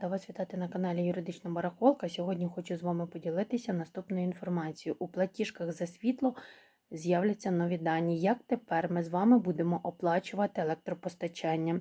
Та вас вітати на каналі Юридична Барахолка. Сьогодні хочу з вами поділитися наступною інформацією. У платіжках за світло з'являться нові дані. Як тепер ми з вами будемо оплачувати електропостачання?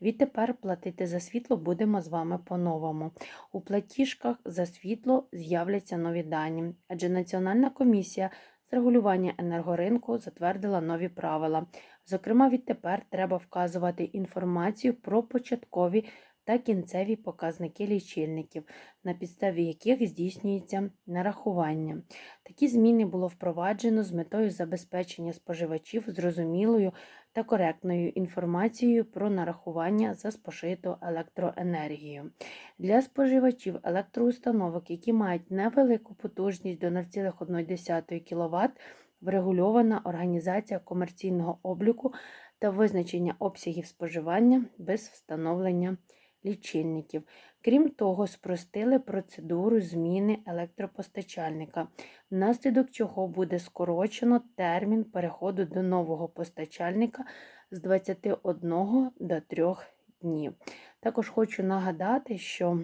Відтепер платити за світло будемо з вами по-новому. У платіжках за світло з'являться нові дані, адже Національна комісія з регулювання енергоринку затвердила нові правила. Зокрема, відтепер треба вказувати інформацію про початкові та кінцеві показники лічильників, на підставі яких здійснюється нарахування. Такі зміни було впроваджено з метою забезпечення споживачів зрозумілою та коректною інформацією про нарахування за спожиту електроенергію. Для споживачів електроустановок, які мають невелику потужність до 0,1 кВт, врегульована організація комерційного обліку та визначення обсягів споживання без встановлення лічильників. Крім того, спростили процедуру зміни електропостачальника, внаслідок чого буде скорочено термін переходу до нового постачальника з 21 до 3 днів. Також хочу нагадати, що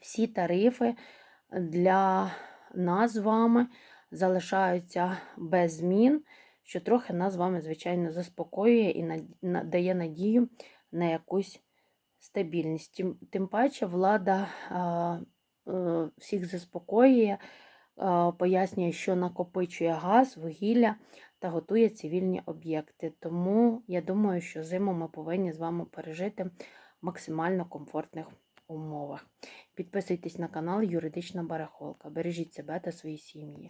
всі тарифи для нас з вами залишаються без змін, що трохи нас з вами, звичайно, заспокоює і дає надію на якусь стабільність. Тим, паче влада а, всіх заспокоює, пояснює, що накопичує газ, вугілля та готує цивільні об'єкти. Тому я думаю, що зиму ми повинні з вами пережити в максимально комфортних умовах. Підписуйтесь на канал Юридична Барахолка. Бережіть себе та свої сім'ї.